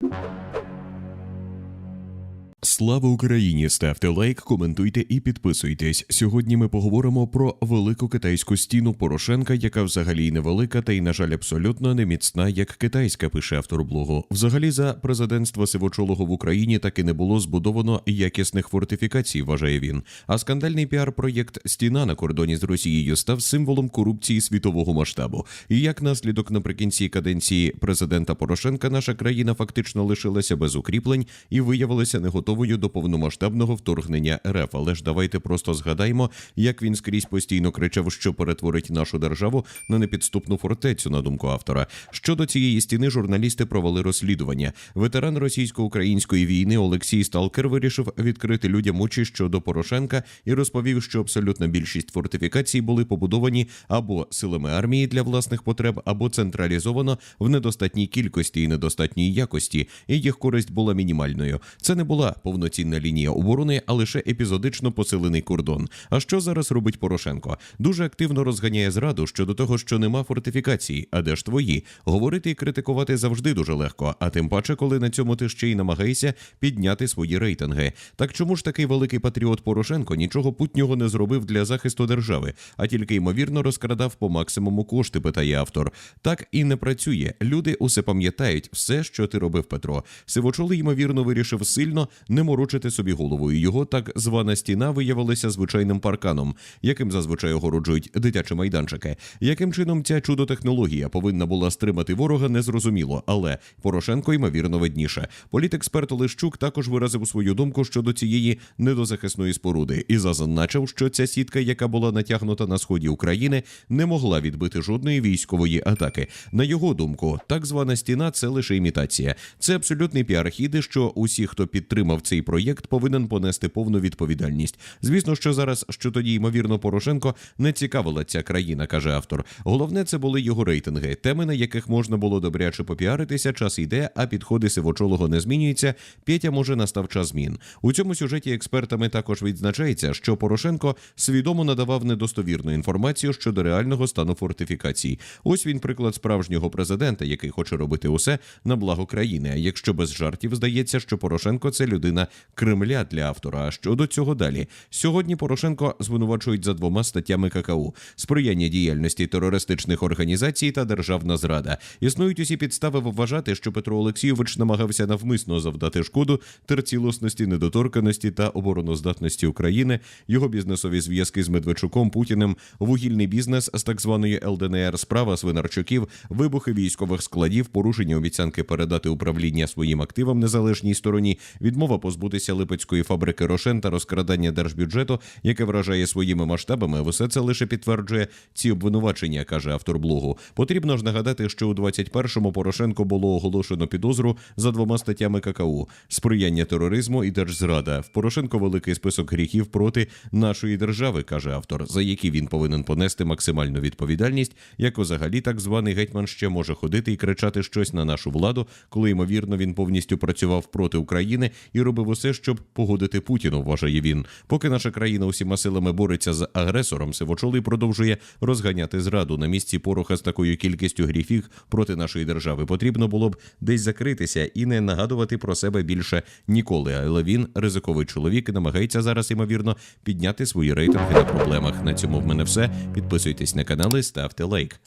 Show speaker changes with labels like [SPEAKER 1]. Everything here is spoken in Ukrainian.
[SPEAKER 1] you Слава Україні! Ставте лайк, коментуйте і підписуйтесь. Сьогодні ми поговоримо про велику китайську стіну Порошенка, яка взагалі невелика та й, на жаль, абсолютно не міцна, як китайська, пише автор блогу. Взагалі, за президентства Сивочолого в Україні так і не було збудовано якісних фортифікацій, вважає він. А скандальний піар-проєкт Стіна на кордоні з Росією став символом корупції світового масштабу. І як наслідок наприкінці каденції президента Порошенка наша країна фактично лишилася без укріплень і виявилася не готовою до повномасштабного вторгнення РФ. Але ж давайте просто згадаємо, як він скрізь постійно кричав, що перетворить нашу державу на непідступну фортецю, на думку автора. Щодо цієї стіни, журналісти провели розслідування. Ветеран російсько-української війни Олексій Сталкер вирішив відкрити людям очі щодо Порошенка і розповів, що абсолютна більшість фортифікацій були побудовані або силами армії для власних потреб, або централізовано в недостатній кількості і недостатній якості, і їх користь була мінімальною. Це не була повноцінна лінія оборони, а лише епізодично посилений кордон. А що зараз робить Порошенко? Дуже активно розганяє зраду щодо того, що нема фортифікацій. А де ж твої? Говорити і критикувати завжди дуже легко, а тим паче, коли на цьому ти ще й намагаєшся підняти свої рейтинги. Так чому ж такий великий патріот Порошенко нічого путнього не зробив для захисту держави, а тільки ймовірно розкрадав по максимуму кошти? Питає автор. Так і не працює. Люди усе пам'ятають все, що ти робив, Петро. Сивочолий, ймовірно, вирішив сильно не морочити собі головою. Його так звана стіна виявилася звичайним парканом, яким зазвичай огороджують дитячі майданчики. Яким чином ця чудо-технологія повинна була стримати ворога, незрозуміло, але Порошенко ймовірно видніше. Політексперт Лищук також виразив свою думку щодо цієї недозахисної споруди і зазначив, що ця сітка, яка була натягнута на сході України, не могла відбити жодної військової атаки. На його думку, так звана стіна це лише імітація. Це абсолютний піар-хід, що усі, хто підтримав цей проєкт, повинен понести повну відповідальність. Звісно, що зараз, що тоді ймовірно, Порошенко не цікавила ця країна, каже автор. Головне, це були його рейтинги, теми, на яких можна було добряче попіаритися. Час йде, а підходи сивочолого не змінюються. Петя може настав час змін. У цьому сюжеті експертами також відзначається, що Порошенко свідомо надавав недостовірну інформацію щодо реального стану фортифікацій. Ось він приклад справжнього президента, який хоче робити усе на благо країни. А якщо без жартів здається, що Порошенко це людина Кремля для автора. А щодо цього далі сьогодні Порошенко звинувачують за двома статтями ККУ: сприяння діяльності терористичних організацій та державна зрада. Існують усі підстави вважати, що Петро Олексійович намагався навмисно завдати шкоду терцілісності, недоторканості та обороноздатності України, його бізнесові зв'язки з Медведчуком, Путіним, вугільний бізнес з так званої ЛДНР, справа Свинарчуків, вибухи військових складів, порушення обіцянки передати управління своїм активам незалежній стороні, відмова позбутися липецької фабрики Рошен та розкрадання держбюджету, яке вражає своїми масштабами. Все це лише підтверджує ці обвинувачення, каже автор блогу. Потрібно ж нагадати, що у 21-му Порошенко було оголошено підозру за двома статтями ККУ: сприяння тероризму і держзрада. В Порошенко великий список гріхів проти нашої держави, каже автор, за які він повинен понести максимальну відповідальність, як взагалі так званий гетьман ще може ходити і кричати щось на нашу владу, коли ймовірно він повністю працював проти України і робив усе, щоб погодити Путіну. Вважає він. Поки наша країна усіма силами бореться з агресором, Сивочолий продовжує розганяти зраду на місці пороха з такою кількістю гріфів проти нашої держави. Потрібно було б десь закритися і не нагадувати про себе більше ніколи. Але він ризиковий чоловік і намагається зараз, ймовірно, підняти свої рейтинги на проблемах. На цьому в мене все. Підписуйтесь на канали, ставте лайк.